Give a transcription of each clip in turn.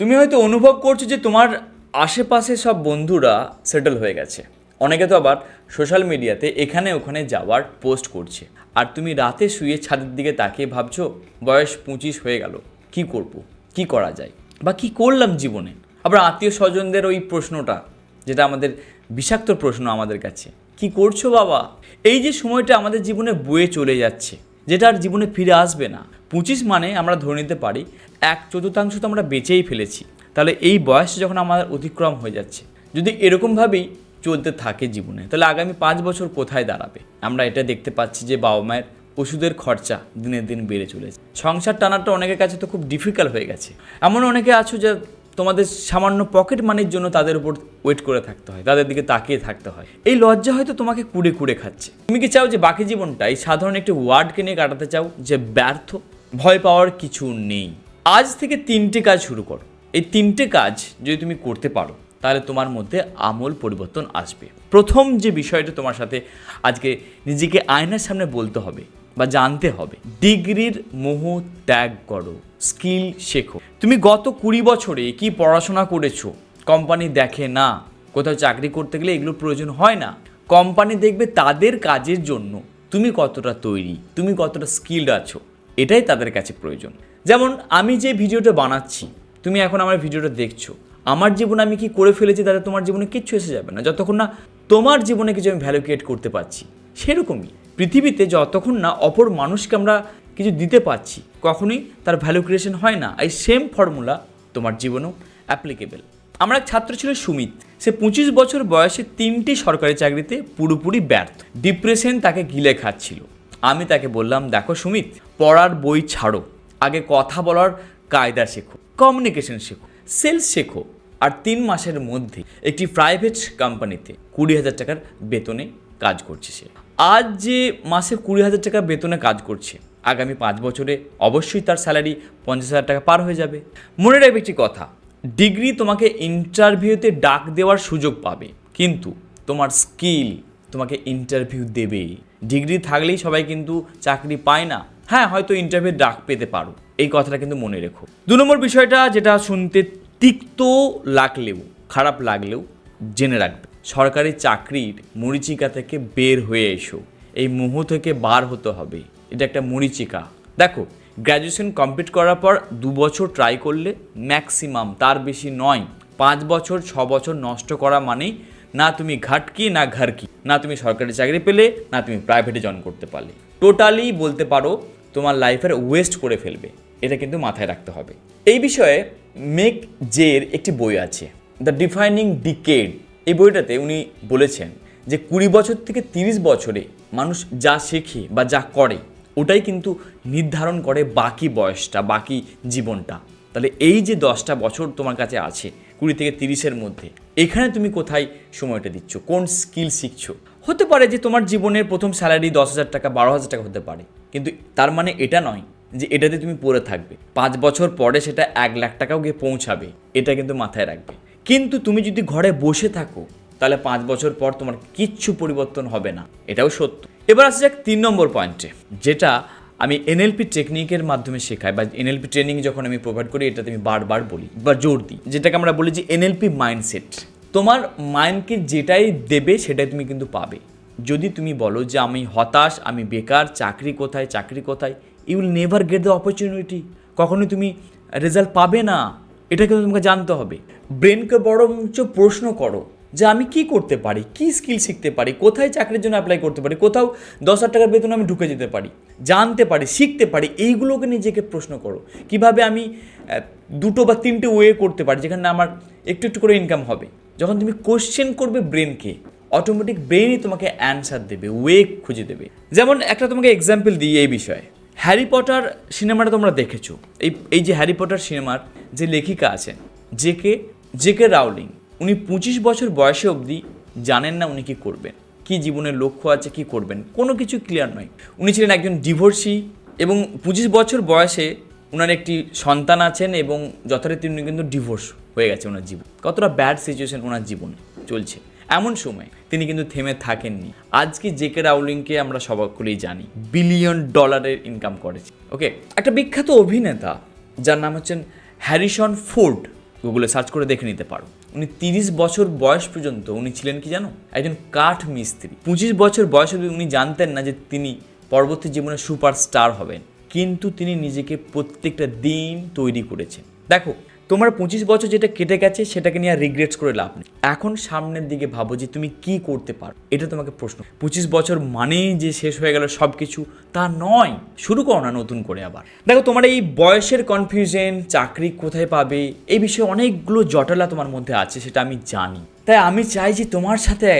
তুমি হয়তো অনুভব করছ যে তোমার আশেপাশে সব বন্ধুরা সেটেল হয়ে গেছে। অনেকে তো আবার সোশ্যাল মিডিয়াতে এখানে ওখানে যাওয়ার পোস্ট করছে। আর তুমি রাতে শুয়ে ছাদের দিকে তাকিয়ে ভাবছ, বয়স পঁচিশ হয়ে গেল, কি করব? কি করা যায়? বা কি করলাম জীবনে? আবার আত্মীয় স্বজনদের ওই প্রশ্নটা, যেটা আমাদের বিষাক্ত প্রশ্ন আমাদের কাছে, কি করছ বাবা? এই যে সময়টা আমাদের জীবনে বয়ে চলে যাচ্ছে। যেটা আর জীবনে ফিরে আসবে না। পঁচিশ মানে আমরা ধরে নিতে পারি, এক চতুর্থাংশ তো আমরা বেঁচেই ফেলেছি। তাহলে এই বয়স যখন আমাদের অতিক্রম হয়ে যাচ্ছে, যদি এরকমভাবেই চলতে থাকে জীবনে, তাহলে আগামী পাঁচ বছর কোথায় দাঁড়াবে? আমরা এটা দেখতে পাচ্ছি যে বাবা মায়ের ওষুধের খরচা দিনের দিন বেড়ে চলেছে। সংসার টানাটা অনেকের কাছে তো খুব ডিফিকাল্ট হয়ে গেছে। এমন অনেকে আছো যে তোমাদের সামান্য পকেট মানির জন্য তাদের উপর ওয়েট করে থাকতে হয়, তাদের দিকে তাকিয়ে থাকতে হয়। এই লজ্জা হয়তো তোমাকে কুড়ে কুড়ে খাচ্ছে। তুমি কি চাও যে বাকি জীবনটা এই সাধারণ একটি ওয়ার্ডকে নিয়ে কাটাতে চাও, যে ব্যর্থ? ভয় পাওয়ার কিছু নেই। আজ থেকে তিনটে কাজ শুরু করো। এই তিনটে কাজ যদি তুমি করতে পারো, তাহলে তোমার মধ্যে আমল পরিবর্তন আসবে। প্রথম যে বিষয়টা তোমার সাথে আজকে নিজেকে আয়নার সামনে বলতে হবে বা জানতে হবে। ডিগ্রির মোহ ত্যাগ করো, স্কিল শেখো। তুমি গত কুড়ি বছরে কি পড়াশোনা করেছ? কোম্পানি দেখে না। কোথাও চাকরি করতে গেলে এগুলোর প্রয়োজন হয় না। কোম্পানি দেখবে তাদের কাজের জন্য তুমি কতটা তৈরি, তুমি কতটা স্কিল্ড আছো। এটাই তাদের কাছে প্রয়োজন। যেমন আমি যে ভিডিওটা বানাচ্ছি, তুমি এখন আমার ভিডিওটা দেখছ। আমার জীবনে আমি কি করে ফেলেছি তাহলে তোমার জীবনে কিচ্ছু এসে যাবে না। যতক্ষণ না তোমার জীবনে কিছু আমি ভ্যালু ক্রিয়েট করতে পারছি, সেরকমই। পৃথিবীতে যতক্ষণ না অপর মানুষকে আমরা কিছু দিতে পারছি, কখনোই তার ভ্যালু ক্রিয়েশন হয় না। এই সেম ফর্মুলা তোমার জীবনেও অ্যাপ্লিকেবল আমার এক ছাত্র ছিল সুমিত। সে পঁচিশ বছর বয়সে তিনটি সরকারি চাকরিতে পুরোপুরি ব্যর্থ। ডিপ্রেশন তাকে গিলে খাচ্ছিল। আমি তাকে বললাম, দেখো সুমিত, পড়ার বই ছাড়ো। আগে কথা বলার কায়দা শেখো কমিউনিকেশন শেখো সেলস শেখো। আর তিন মাসের মধ্যে একটি প্রাইভেট কোম্পানিতে কুড়ি হাজার টাকার বেতনে কাজ করছে সে। আজ যে মাসে কুড়ি হাজার টাকা বেতনে কাজ করছে, আগামী পাঁচ বছরে অবশ্যই তার স্যালারি পঞ্চাশ হাজার টাকা পার হয়ে যাবে। মনে রাখবে একটি কথা, ডিগ্রি তোমাকে ইন্টারভিউতে ডাক দেওয়ার সুযোগ পাবে, কিন্তু তোমার স্কিল তোমাকে ইন্টারভিউ দেবে ডিগ্রি থাকলেই সবাই কিন্তু চাকরি পায় না। হ্যাঁ হয়তো ইন্টারভিউ ডাক পেতে পারো। এই কথাটা কিন্তু মনে রেখো। দু নম্বর বিষয়টা, যেটা শুনতে তিক্ত লাগলেও, খারাপ লাগলেও জেনে রাখবে। সরকারি চাকরির মরিচিকা থেকে বের হয়ে এসো। এই মোহ থেকে বার হতে হবে। এটা একটা মরিচিকা। দেখো গ্র্যাজুয়েশন কমপ্লিট করার পর দু বছর ট্রাই করলে ম্যাক্সিমাম তার বেশি নয়। পাঁচ বছর, ছ বছর নষ্ট করা মানেই না তুমি ঘাটকি, না ঘারকি। না তুমি সরকারি চাকরি পেলে, না তুমি প্রাইভেটে জয়েন করতে পারলে। টোটালি বলতে পারো, তোমার লাইফের ওয়েস্ট করে ফেলবে। এটা কিন্তু মাথায় রাখতে হবে। এই বিষয়ে মেক জের একটি বই আছে। দ্য ডিফাইনিং ডিকেড এই বইটাতে উনি বলেছেন যে কুড়ি বছর থেকে তিরিশ বছরে মানুষ যা শেখে বা যা করে, ওটাই কিন্তু নির্ধারণ করে বাকি বয়সটা, বাকি জীবনটা। তাহলে এই যে দশটা বছর তোমার কাছে আছে, কুড়ি থেকে তিরিশের মধ্যে, এখানে তুমি কোথায় সময়টা দিচ্ছ? কোন স্কিল শিখছো? হতে পারে যে তোমার জীবনের প্রথম স্যালারি দশ হাজার টাকা, বারো হাজার টাকা হতে পারে। কিন্তু তার মানে এটা নয় যে এটাতে তুমি পড়ে থাকবে। পাঁচ বছর পরে সেটা এক লাখ টাকাও গিয়ে পৌঁছাবে, এটা কিন্তু মাথায় রাখবে। কিন্তু তুমি যদি ঘরে বসে থাকো, তাহলে পাঁচ বছর পর তোমার কিচ্ছু পরিবর্তন হবে না। এটাও সত্য। এবার আসা যাক তিন নম্বর পয়েন্টে যেটা আমি এনএলপি টেকনিকের মাধ্যমে শেখাই, বা এনএলপি ট্রেনিং যখন আমি প্রোভাইড করি, এটাতে আমি বারবার বলি, বা জোর দিই। যেটাকে আমরা বলি যে এনএলপি মাইন্ডসেট তোমার মাইন্ডকে যেটাই দেবে, সেটাই তুমি কিন্তু পাবে। যদি তুমি বলো যে আমি হতাশ, আমি বেকার, চাকরি কোথায় চাকরি কোথায় you will never get the opportunity কখনোই তুমি রেজাল্ট পাবে না। এটা কিন্তু তোমাকে জানতে হবে। ব্রেনকে বরঞ্চ প্রশ্ন করো যে আমি কি করতে পারি, কি স্কিল শিখতে পারি, কোথায় চাকরির জন্য অ্যাপ্লাই করতে পারি, কোথাও দশ হাজার টাকার বেতন আমি ঢুকে যেতে পারি, জানতে পারি, শিখতে পারি, এইগুলোকে নিজেকে প্রশ্ন করো। কীভাবে আমি দুটো বা তিনটে ওয়ে করতে পারি যেখানে আমার একটু একটু করে ইনকাম হবে। যখন তুমি কোশ্চেন করবে ব্রেনকে অটোমেটিক ব্রেনই তোমাকে অ্যান্সার দেবে ওয়ে খুঁজে দেবে। যেমন একটা তোমাকে এক্সাম্পল দিই এই বিষয়ে। হ্যারি পটার সিনেমাটা তোমরা দেখেছ। এই এই যে হ্যারি পটার সিনেমার যে লেখিকা আছেন, জেকে জেকে রাউলিং, উনি পঁচিশ বছর বয়সে অবধি জানেন না উনি কী করবেন, কি জীবনের লক্ষ্য আছে, কি করবেন, কোনো কিছু ক্লিয়ার নয়। উনি ছিলেন একজন ডিভোর্সি এবং পঁচিশ বছর বয়সে ওনার একটি সন্তান আছেন এবং যথারীতি উনি কিন্তু ডিভোর্স হয়ে গেছে ওনার জীবন। কতটা ব্যাড সিচুয়েশন ওনার জীবনে চলছে। এমন সময় তিনি কিন্তু থেমে থাকেননি। আজকে জেকে রাউলিংকে আমরা সবাইকুলেই জানি। বিলিয়ন ডলারের ইনকাম করেছে। ওকে, একটা বিখ্যাত অভিনেতা, যার নাম হচ্ছেন হ্যারিসন ফোর্ড গুগলে সার্চ করে দেখে নিতে পারো। উনি তিরিশ বছর বয়স পর্যন্ত উনি ছিলেন কি জানো? একজন কাঠ মিস্ত্রি। পঁচিশ বছর বয়স অবধি উনি জানতেন না যে তিনি পরবর্তী জীবনে সুপারস্টার হবেন, কিন্তু তিনি নিজেকে প্রত্যেকটা দিন তৈরি করেছেন। দেখো তোমার পঁচিশ বছর যেটা কেটে গেছে, সেটাকে নিয়ে আর রিগ্রেটস করে লাভ নেই। এখন সামনের দিকে ভাবো যে তুমি কি করতে পারো। এটা তোমাকে প্রশ্ন। পঁচিশ বছর মানেই যে শেষ হয়ে গেল সব কিছু তা নয়। শুরু করো না নতুন করে আবার। দেখো, তোমার এই বয়সের কনফিউশন চাকরি কোথায় পাবে, এই বিষয়ে অনেকগুলো জটলা তোমার মধ্যে আছে, সেটা আমি জানি। তাই আমি চাই যে তোমার সাথে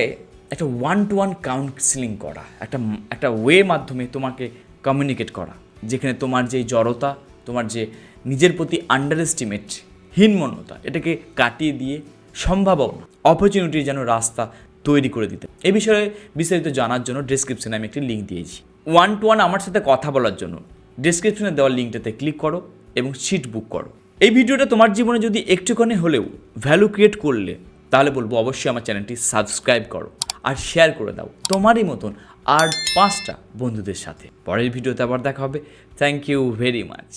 একটা ওয়ান টু ওয়ান কাউন্সিলিং করা, একটা একটা ওয়ে মাধ্যমে তোমাকে কমিউনিকেট করা, যেখানে তোমার যে জড়তা, তোমার যে নিজের প্রতি আন্ডার এস্টিমেট হীনমন্যতা, এটাকে কাটিয়ে দিয়ে সম্ভাবনা অপরচুনিটির যেন রাস্তা তৈরি করে দিতে। এ বিষয়ে বিস্তারিত জানার জন্য ডিসক্রিপশনে আমি একটি লিঙ্ক দিয়েছি। ওয়ান টু ওয়ান আমার সাথে কথা বলার জন্য ডিসক্রিপশনে দেওয়া লিঙ্কটাতে ক্লিক করো এবং সিট বুক করো। এই ভিডিওটা তোমার জীবনে যদি একটুখানি হলেও ভ্যালু ক্রিয়েট করলে, তাহলে বলব অবশ্যই আমার চ্যানেলটি সাবস্ক্রাইব করো আর শেয়ার করে দাও তোমারই মতন আর পাঁচটা বন্ধুদের সাথে। পরের ভিডিওতে আবার দেখা হবে। Thank you very much